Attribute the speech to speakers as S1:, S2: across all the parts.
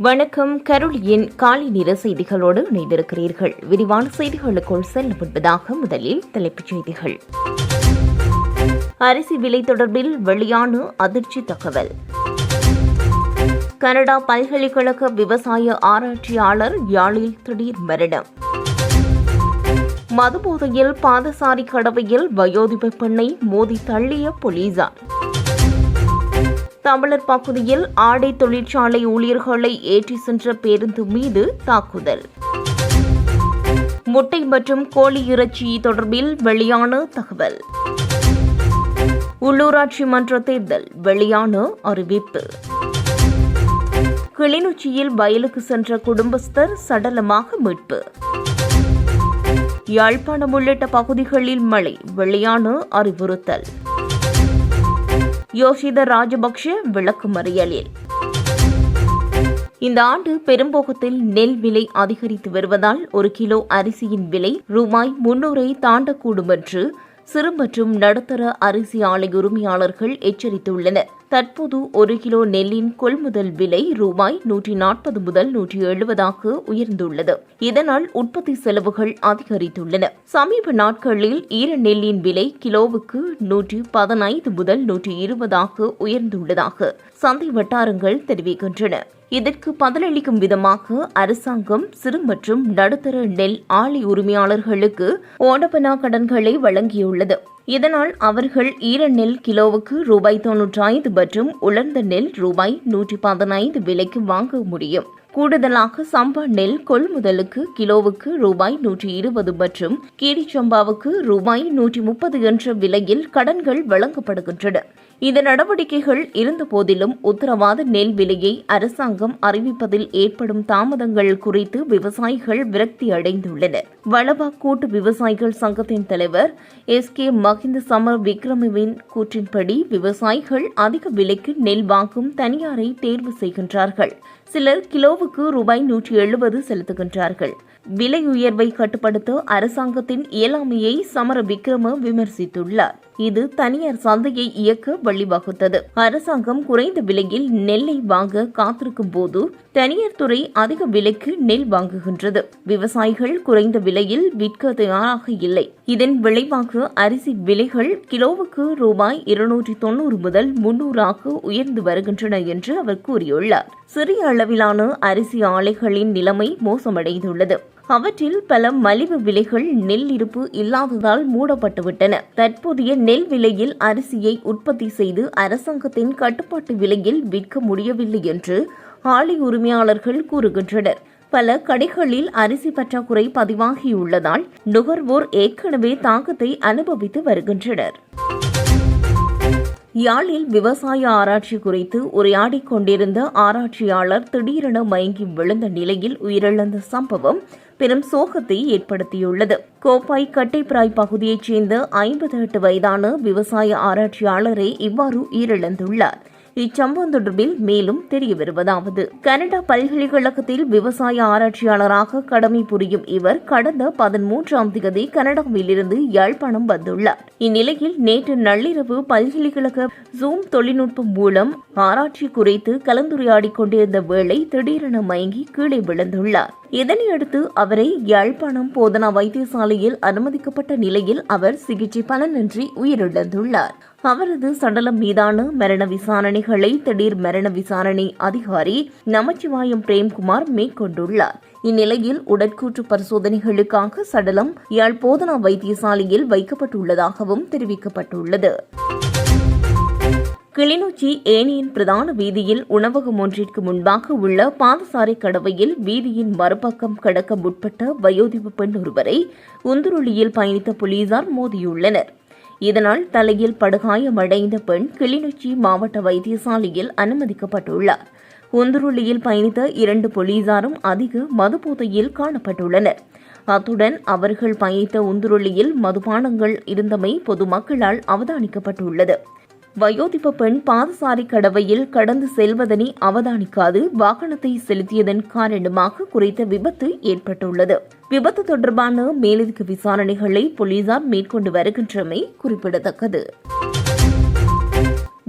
S1: வணக்கம் கருளியின் காலை நிற செய்திகளோடு இணைந்திருக்கிறீர்கள். விரிவான செய்திகளுக்குள் செல்ல முன்பதாக முதலில் தலைப்புச் செய்திகள். அரிசி விலை தொடர்பில் வெளியான அதிர்ச்சி தகவல். கனடா பல்கலைக்கழக விவசாய ஆராய்ச்சியாளர் யாழில் திடீர் மரணம். மதுபோதையில் பாதசாரி கடவையில் வயோதிப பெண்ணை மோதி தள்ளிய போலீசார். தமிழர் பகுதியில் ஆடை தொழிற்சாலை ஊழியர்களை ஏற்றி சென்ற பேருந்து மீது தாக்குதல். முட்டை மற்றும் கோழி இறைச்சி தொடர்பில் வெளியான தகவல். உள்ளூராட்சி மன்ற தேர்தல் வெளியான அறிவிப்பு. கிளிநொச்சியில் வயலுக்கு சென்ற குடும்பஸ்தர் சடலமாக மீட்பு. யாழ்ப்பாணம் உள்ளிட்ட பகுதிகளில் மழை வெளியான அறிவுறுத்தல். யோஷித ராஜபக்ஷ விளக்குமறியலில் இந்த ஆண்டு பெரும்போகத்தில் நெல் விலை அதிகரித்து வருவதால் ஒரு கிலோ அரிசியின் விலை ரூபாய் முன்னூரை தாண்டக்கூடும் என்று சிறு மற்றும் நடுத்தர அரிசி ஆலை உரிமையாளர்கள் எச்சரித்துள்ளனர். தற்போது ஒரு கிலோ நெல்லின் கொள்முதல் விலை ரூபாய் நூற்றி நாற்பது முதல் நூற்றி எழுபதாக உயர்ந்துள்ளது. இதனால் உற்பத்தி செலவுகள் அதிகரித்துள்ளன. சமீப நாட்களில் ஈர நெல்லின் விலை கிலோவுக்கு நூற்றி பதினைந்து முதல் நூற்றி இருபதாக உயர்ந்துள்ளதாக சந்தை வட்டாரங்கள் தெரிவிக்கின்றன. இதற்கு பதிலளிக்கும் விதமாக அரசாங்கம் சிறு மற்றும் நடுத்தர நெல் ஆலை உரிமையாளர்களுக்கு ஓடபனா கடன்களை வழங்கியுள்ளது. இதனால் அவர்கள் ஈர நெல் கிலோவுக்கு ரூபாய் தொன்னூற்றி ஐந்து மற்றும் உலர்ந்த நெல் ரூபாய் நூற்றி பதினைந்து விலைக்கு வாங்க முடியும். கூடுதலாக சம்பா நெல் கொள்முதலுக்கு கிலோவுக்கு ரூபாய் நூற்றி இருபது மற்றும் கீரிச்சம்பாவுக்கு ரூபாய் நூற்றி முப்பது என்ற விலையில் கடன்கள் வழங்கப்படுகின்றன. இந்த நடவடிக்கைகள் இருந்தபோதிலும் உத்தரவாத நெல் விலையை அரசாங்கம் அறிவிப்பதில் ஏற்படும் தாமதங்கள் குறித்து விவசாயிகள் விரக்தி அடைந்துள்ளனர். வளபா கூட்டு விவசாயிகள் சங்கத்தின் தலைவர் எஸ் கே மஹிந்த சமர் விக்ரமவின் கூற்றின்படி விவசாயிகள் அதிக விலைக்கு நெல் வாங்கும் தனியாரை தேர்வு செய்கின்றார்கள். சிலர் கிலோ உணவுக்கு ரூபாய் நூற்றி எழுபது செலுத்துகின்றார்கள். விலை உயர்வை கட்டுப்படுத்த அரசாங்கத்தின் இயலாமையை சமர விக்ரம விமர்சித்துள்ளார். இது தனியார் சந்தையை இயக்க வழிவகுத்தது. அரசாங்கம் குறைந்த விலையில் நெல்லை வாங்க காத்திருக்கும் போது தனியார் துறை அதிக விலைக்கு நெல் வாங்குகின்றது. விவசாயிகள் குறைந்த விலையில் விற்க தயாராக இல்லை. இதன் விளைவாக அரிசி விலைகள் கிலோவுக்கு ரூபாய் இருநூற்றி தொன்னூறு முதல் முன்னூறாக உயர்ந்து வருகின்றன என்று அவர் கூறியுள்ளார். சிறிய அளவிலான அரிசி ஆலைகளின் நிலைமை மோசமடைந்துள்ளது. அவற்றில் பல மலிவு விலைகள் நெல் இருப்பு இல்லாததால் மூடப்பட்டுவிட்டன. தற்போதைய நெல் விலையில் அரிசியை உற்பத்தி செய்து அரசாங்கத்தின் கட்டுப்பாட்டு விலையில் விற்க முடியவில்லை என்று ஆலை உரிமையாளர்கள் கூறுகின்றனர். பல கடைகளில் அரிசி பற்றாக்குறை பதிவாகியுள்ளதால் நுகர்வோர் ஏற்கனவே தாக்கத்தை அனுபவித்து வருகின்றனர். யாழில் விவசாய ஆராய்ச்சி குறித்து உரையாடிக் கொண்டிருந்த ஆராய்ச்சியாளர் திடீரென மயங்கி விழுந்த நிலையில் உயிரிழந்த சம்பவம் பெரும் சோகத்தை ஏற்படுத்தியுள்ளது. கோப்பாய் கட்டைப்பிராய் பகுதியைச் சேர்ந்த ஐம்பத்தி எட்டு வயதான விவசாய ஆராய்ச்சியாளரே இவ்வாறு உயிரிழந்துள்ளார். இச்சம்பவம் தொடர்பில் மேலும் தெரிய வருவதாவது கனடா பல்கலைக்கழகத்தில் விவசாய ஆராய்ச்சியாளராக கடமை புரியும் இவர் கடந்த பதிமூன்றாம் தேதி கனடாவிலிருந்து யாழ்ப்பாணம் வந்துள்ளார். இந்நிலையில் நேற்று நள்ளிரவு பல்கலைக்கழக ஜூம் தொழில்நுட்பம் மூலம் ஆராய்ச்சி குறித்து கலந்துரையாடிக் கொண்டிருந்த வேளை திடீரென மயங்கி கீழே விழுந்துள்ளார். இதனையடுத்து அவரை யாழ்ப்பாணம் போதனா வைத்தியசாலையில் அனுமதிக்கப்பட்ட நிலையில் அவர் சிகிச்சை பலனின்றி உயிரிழந்துள்ளார். அவரது சடலம் மீதான மரண விசாரணைகளை திடீர் மரண விசாரணை அதிகாரி நமச்சிவாயம் பிரேம்குமார் மேற்கொண்டுள்ளார். இந்நிலையில் உடற்கூற்று பரிசோதனைகளுக்காக சடலம் யாழ் போதனா வைத்தியசாலையில் வைக்கப்பட்டுள்ளதாகவும் தெரிவிக்கப்பட்டுள்ளது. கிளிநொச்சி ஏனியின் பிரதான வீதியில் உணவகம் ஒன்றிற்கு முன்பாக உள்ள பாதசாரை கடவையில் வீதியின் மறுபக்கம் கடக்க முற்பட்ட வயோதிப பெண் ஒருவரை உந்துருளியில் பயணித்த போலீசார் மோதியுள்ளனர். இதனால் தலையில் படுகாயமடைந்த பெண் கிளிநொச்சி மாவட்ட வைத்தியசாலையில் அனுமதிக்கப்பட்டுள்ளார். உந்துருளியில் பயணித்த இரண்டு போலீசாரும் அதிக மதுபோதையில் காணப்பட்டுள்ளனர். அத்துடன் அவர்கள் பயணித்த உந்துருளியில் மதுபானங்கள் இருந்தமை பொதுமக்களால் அவதானிக்கப்பட்டுள்ளது. வயோதிப பெண் பாதசாரி கடவையில் கடந்து செல்வதனை அவதானிக்காது வாகனத்தை செலுத்தியதன் காரணமாக குறித்த விபத்து ஏற்பட்டுள்ளது. விபத்து தொடர்பான மேலதிக விசாரணைகளை போலீசார் மேற்கொண்டு வருகின்றமை குறிப்பிடத்தக்கது.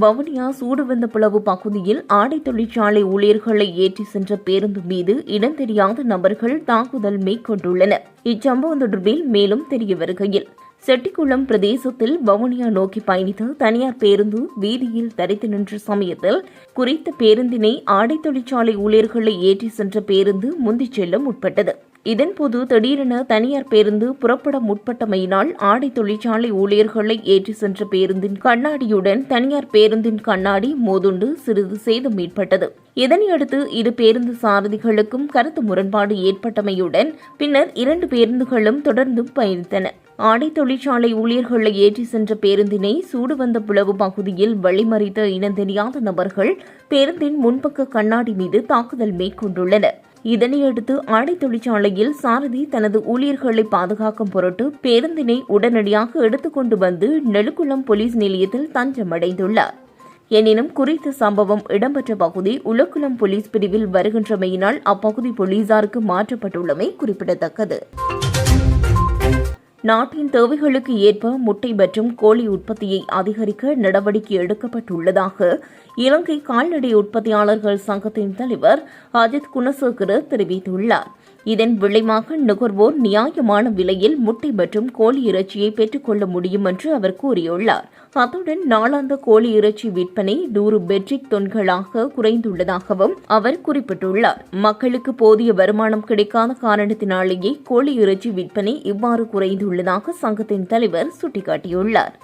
S1: வவுனியா சூடுவந்த பிளவு பகுதியில் ஆடை தொழிற்சாலை ஊழியர்களை ஏற்றி சென்ற பேருந்து மீது இடம் தெரியாத நபர்கள் தாக்குதல் மேற்கொண்டுள்ளனர். இச்சம்பவம் தொடர்பில் மேலும் தெரிய வருகையில் செட்டிக்குளம் பிரதேசத்தில் வவுனியா நோக்கி பயணித்த தனியார் பேருந்து வீதியில் தரித்து நின்ற சமயத்தில் குறித்த பேருந்தினை ஆடை தொழிற்சாலை ஊழியர்களை ஏற்றி சென்ற பேருந்து முந்திச் செல்ல முற்பட்டது. இதன்போது திடீரென தனியார் பேருந்து புறப்பட முற்பட்டமையினால் ஆடை தொழிற்சாலை ஊழியர்களை ஏற்றி சென்ற பேருந்தின் கண்ணாடியுடன் தனியார் பேருந்தின் கண்ணாடி மோதுண்டு சிறிது சேதம் ஏற்பட்டது. இதனையடுத்து இரு பேருந்து சாரதிகளுக்கும் கருத்து முரண்பாடு ஏற்பட்டமையுடன் பின்னர் இரண்டு பேருந்துகளும் தொடர்ந்து பயணித்தன. ஆடை தொழிற்சாலை ஊழியர்களை ஏற்றி சென்ற பேருந்தினை சூடுவந்த புலவு பகுதியில் வழிமறித்த இனந்தெரியாத நபர்கள் பேருந்தின் முன்பக்க கண்ணாடி மீது தாக்குதல் மேற்கொண்டுள்ளனர். இதனையடுத்து ஆடை தொழிற்சாலையில் சாரதி தனது ஊழியர்களை பாதுகாக்கும் பொருட்டு பேருந்தினை உடனடியாக எடுத்துக்கொண்டு வந்து நெலுக்குளம் போலீஸ் நிலையத்தில் தஞ்சமடைந்துள்ளார். எனினும் குறித்த சம்பவம் இடம்பெற்ற பகுதி உலக்குளம் போலீஸ் பிரிவில் வருகின்றமையினால் அப்பகுதி போலீசாருக்கு மாற்றப்பட்டுள்ளமை குறிப்பிடத்தக்கது. நாட்டின் தேவைகளுக்கு ஏற்ப முட்டை மற்றும் கோழி உற்பத்தியை அதிகரிக்க நடவடிக்கை எடுக்கப்பட்டுள்ளதாக இலங்கை கால்நடை உற்பத்தியாளர்கள் சங்கத்தின் தலைவர் அஜித் குணசேகர தெரிவித்துள்ளார். இதன் விளைவாக நுகர்வோர் நியாயமான விலையில் முட்டை மற்றும் கோழி இறைச்சியை பெற்றுக்கொள்ள முடியும் என்று அவர் கூறியுள்ளார். அத்துடன் நாளாந்த கோழி இறைச்சி விற்பனை நூறு மெட்ரிக் தொன்களாக குறைந்துள்ளதாகவும் அவர் குறிப்பிட்டுள்ளார். மக்களுக்கு போதிய வருமானம் கிடைக்காத காரணத்தினாலேயே கோழி இறைச்சி விற்பனை இவ்வாறு குறைந்துள்ளதாக சங்கத்தின் தலைவர் சுட்டிக்காட்டியுள்ளார்.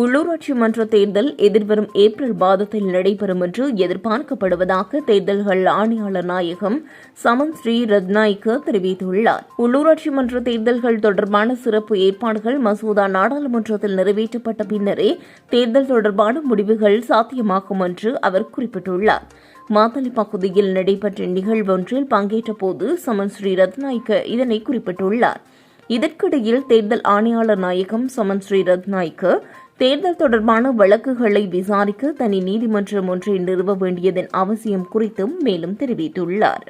S1: உள்ளூராட்சி மன்ற தேர்தல் எதிர்வரும் ஏப்ரல் மாதத்தில் நடைபெறும் என்று எதிர்பார்க்கப்படுவதாக தேர்தல்கள் ஆணையாளர் நாயகம் சமன் ஸ்ரீ ரத்நாய்க்கு தெரிவித்துள்ளார். உள்ளூராட்சி மன்ற தேர்தல்கள் தொடர்பான சிறப்பு ஏற்பாடுகள் மசோதா நாடாளுமன்றத்தில் நிறைவேற்றப்பட்ட பின்னரே தேர்தல் தொடர்பான முடிவுகள் சாத்தியமாகும் என்று அவர் குறிப்பிட்டுள்ளார். மாத்தளி பகுதியில் நடைபெற்ற நிகழ்வொன்றில் பங்கேற்ற போது சமன் ஸ்ரீ ரத்நாய்க்கு இதனை குறிப்பிட்டுள்ளார். இதற்கிடையில் தேர்தல் ஆணையாளர் நாயகம் சமன் ஸ்ரீ ரத்நாய்க்கு தேர்தல் தொடர்பான வழக்குகளை விசாரிக்க தனி நீதிமன்றம் ஒன்றை நிறுவ வேண்டியதன் அவசியம் குறித்தும் மேலும் தெரிவித்துள்ளார்.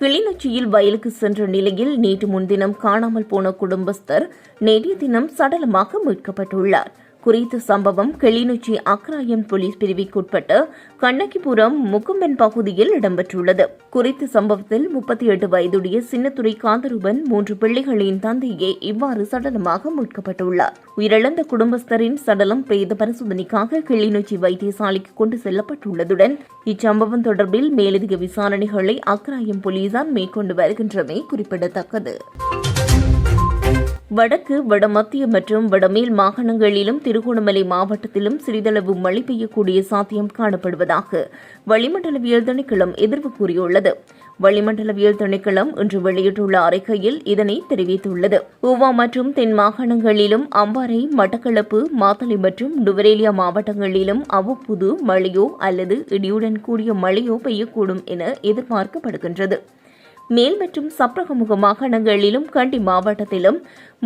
S1: கிளிநொச்சியில் வயலுக்கு சென்ற நிலையில் நேற்று முன்தினம் காணாமல் போன குடும்பஸ்தர் நேற்றைய தினம் சடலமாக மீட்கப்பட்டுள்ளார். குறித்த சம்பவம் கிளிநொச்சி அக்ராயம் போலீஸ் பிரிவுக்குட்பட்ட கண்ணகிபுரம் முக்கம்பன் பகுதியில் இடம்பெற்றுள்ளது. குறித்த சம்பவத்தில் முப்பத்தி எட்டு வயதுடைய சின்னத்துறை காந்தருவன் மூன்று பிள்ளைகளின் தந்தையே இவ்வாறு சடலமாக மீட்கப்பட்டுள்ளார். உயிரிழந்த குடும்பஸ்தரின் சடலம் பிரேத பரிசோதனைக்காக கிளிநொச்சி வைத்தியசாலைக்கு கொண்டு செல்லப்பட்டுள்ளதுடன் இச்சம்பவம் தொடர்பில் மேலதிக விசாரணைகளை அக்ராயம் போலீசார் மேற்கொண்டு வருகின்றமை குறிப்பிடத்தக்கது. வடக்கு வடமத்திய மற்றும் வடமேல் மாகாணங்களிலும் திருகோணமலை மாவட்டத்திலும் சிறிதளவு மழை பெய்யக்கூடிய சாத்தியம் காணப்படுவதாக வளிமண்டலவியல் திணைக்களம் எதிர்ப்பு கூறியுள்ளது. வளிமண்டலவியல் திணைக்களம் இன்று வெளியிட்டுள்ள அறிக்கையில் இதனை தெரிவித்துள்ளது. ஊவா மற்றும் தென் மாகாணங்களிலும் அம்பாறை மட்டக்களப்பு மாத்தளை மற்றும் நுவரேலியா மாவட்டங்களிலும் அவ்வப்போது மழையோ அல்லது இடியுடன் கூடிய மழையோ பெய்யக்கூடும் என எதிர்பார்க்கப்படுகின்றது. மேல் மற்றும் சப்ரகமுக மாகாணங்களிலும் கண்டி மாவட்டத்திலும்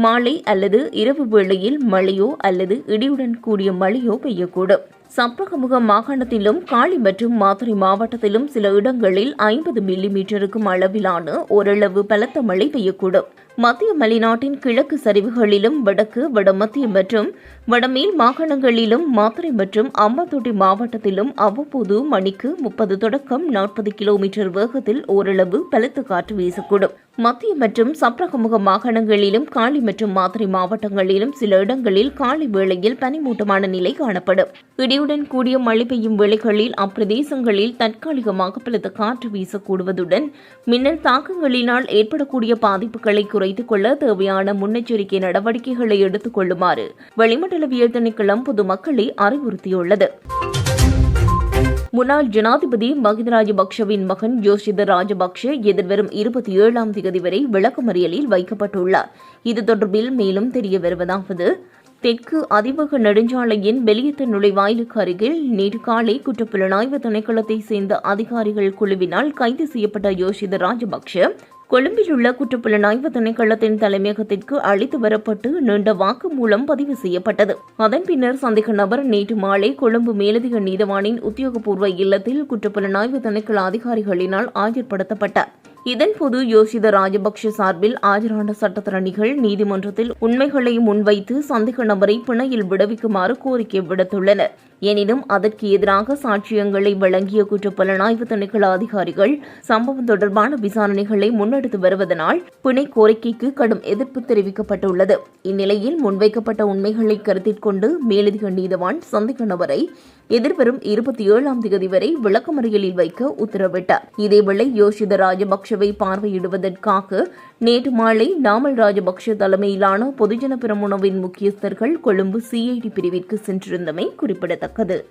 S1: மாலை அல்லது இரவு வேளையில் மழையோ அல்லது இடியுடன் கூடிய மழையோ பெய்யக்கூடும். சப்ரகமுக மாகாணத்திலும் காளி மற்றும் மாத்துரை மாவட்டத்திலும் சில இடங்களில் ஐம்பது மில்லிமீட்டருக்கும் அளவிலான ஓரளவு பலத்த மழை பெய்யக்கூடும். மத்திய மலைநாட்டின் கிழக்கு சரிவுகளிலும் வடக்கு வடமத்திய மற்றும் வடமேல் மாகாணங்களிலும் மாத்திரை மற்றும் அம்பாத்தோட்டை மாவட்டத்திலும் அவ்வப்போது மணிக்கு முப்பது தொடக்கம் நாற்பது கிலோமீட்டர் வேகத்தில் ஓரளவு பலத்த காற்று வீசக்கூடும். மத்திய மற்றும் சப்ரகமுக மாகாணங்களிலும் காலி மற்றும் மாத்திரை மாவட்டங்களிலும் சில இடங்களில் காலை வேளையில் பனிமூட்டமான நிலை காணப்படும். இடியுடன் கூடிய மழை பெய்யும் வேளைகளில் அப்பிரதேசங்களில் தற்காலிகமாக பலத்த காற்று வீசக்கூடுவதுடன் மின்னல் தாக்கங்களினால் ஏற்படக்கூடிய பாதிப்புகளை குறை குறைத்துக் கொள்ள தேவையான முன்னெச்சரிக்கை நடவடிக்கைகளை எடுத்துக் கொள்ளுமாறு வளிமண்டலவியல் திணைக்களம் பொதுமக்களை அறிவுறுத்தியுள்ளது. முன்னாள் ஜனாதிபதி மகிந்த ராஜபக்ஷவின் மகன் ஜோஷித ராஜபக்ஷ எதிர்வரும் இருபத்தி ஏழாம் தேதி வரை விளக்கமறியலில் வைக்கப்பட்டுள்ளார். இது தொடர்பில் மேலும் தெரிய வருவதாவது தெற்கு அதிவக நெடுஞ்சாலையின் வெளியத்த நுழைவாயிலுக்கு அருகில் நேற்று காலை குற்றப்புலனாய்வு திணைக்களத்தை சேர்ந்த அதிகாரிகள் குழுவினால் கைது செய்யப்பட்ட யோஷித ராஜபக்ஷ கொழும்பில் உள்ள குற்றப்புலனாய்வு திணைக்களத்தின் தலைமையகத்திற்கு அழைத்து வரப்பட்டு நீண்ட வாக்கு மூலம் பதிவு செய்யப்பட்டது. அதன் பின்னர் சந்தேக நபர் நேற்று மாலை கொழும்பு மேலதிக நீதவானின் உத்தியோகபூர்வ இல்லத்தில் குற்றப்புலனாய்வு திணைக்கள அதிகாரிகளினால் ஆஜர்படுத்தப்பட்டார். இதன்போது யோசித ராஜபக்ஷ சார்பில் ஆஜரான சட்டத்தரணிகள் நீதிமன்றத்தில் உண்மைகளை முன்வைத்து சந்தேக நபரை பிணையில் விடுவிக்குமாறு கோரிக்கை விடுத்துள்ளனர். எனினும் அதற்கு எதிராக சாட்சியங்களை வழங்கிய குற்றப்புலனாய்வு திணைக்கள அதிகாரிகள் சம்பவம் தொடர்பான விசாரணைகளை முன்னெடுத்து வருவதனால் பிணை கோரிக்கைக்கு கடும் எதிர்ப்பு தெரிவிக்கப்பட்டுள்ளது. இந்நிலையில் முன்வைக்கப்பட்ட உண்மைகளை கருத்தில் கொண்டு மேலதிக நீதவான் சந்திக்க நபரை எதிர்வரும் இருபத்தி ஏழாம் தேதி வரை விளக்கமறியலில் வைக்க உத்தரவிட்டார். இதேவேளை யோஷித ராஜபக்ஷவை பார்வையிடுவதற்காக நேற்று மாலை நாமல் ராஜபக்ஷ தலைமையிலான பொதுஜன பிரமுனவின் முக்கியஸ்தர்கள் கொழும்பு சிஐடி பிரிவிற்கு சென்றிருந்தமை குறிப்பிடத்தக்கது. 可得